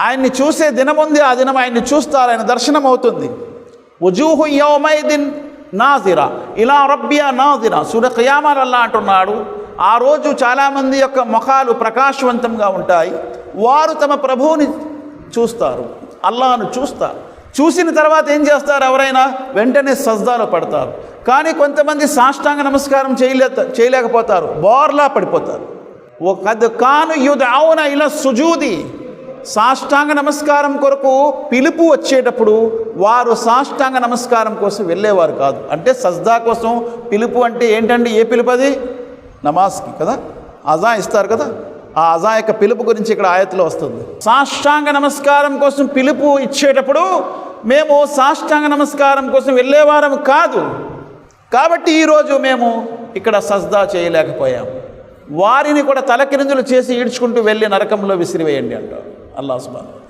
ఆయన్ని చూసే దినముంది ఆ దినం ఆయన్ని చూస్తారు ఆయన దర్శనం అవుతుంది ఉజూహు యౌమైదిన్ నాజిరా ఇలా రబ్బియా నాజిరా సూర్య ఖయామాల్ అల్లా అంటున్నాడు. ఆ రోజు చాలామంది యొక్క ముఖాలు ప్రకాశవంతంగా ఉంటాయి. వారు తమ ప్రభువుని చూస్తారు అల్లాను చూస్తారు. చూసిన తర్వాత ఏం చేస్తారు ఎవరైనా? వెంటనే సజ్దాలో పడతారు. కానీ కొంతమంది సాష్టాంగ నమస్కారం చేయలే చేయలేకపోతారు బోర్లా పడిపోతారు. ఒక కాను యుధ అవున ఇలా సుజూది సాష్టాంగ నమస్కారం కొరకు పిలుపు వచ్చేటప్పుడు వారు సాష్టాంగ నమస్కారం కోసం వెళ్ళేవారు కాదు. అంటే సజ్దా కోసం పిలుపు అంటే ఏంటండి? ఏ పిలుపు అది? నమాజ్కి కదా? అజా ఇస్తారు కదా? ఆ అజా యొక్క పిలుపు గురించి ఇక్కడ ఆయతలో వస్తుంది. సాష్టాంగ నమస్కారం కోసం పిలుపు ఇచ్చేటప్పుడు మేము సాష్టాంగ నమస్కారం కోసం వెళ్ళేవారం కాదు. కాబట్టి ఈరోజు మేము ఇక్కడ సజ్దా చేయలేకపోయాము వారిని కూడా తలకిరిందులు చేసి ఈడ్చుకుంటూ వెళ్ళి నరకంలో విసిరివేయండి అంటారు. আল্লাহ সুবাহ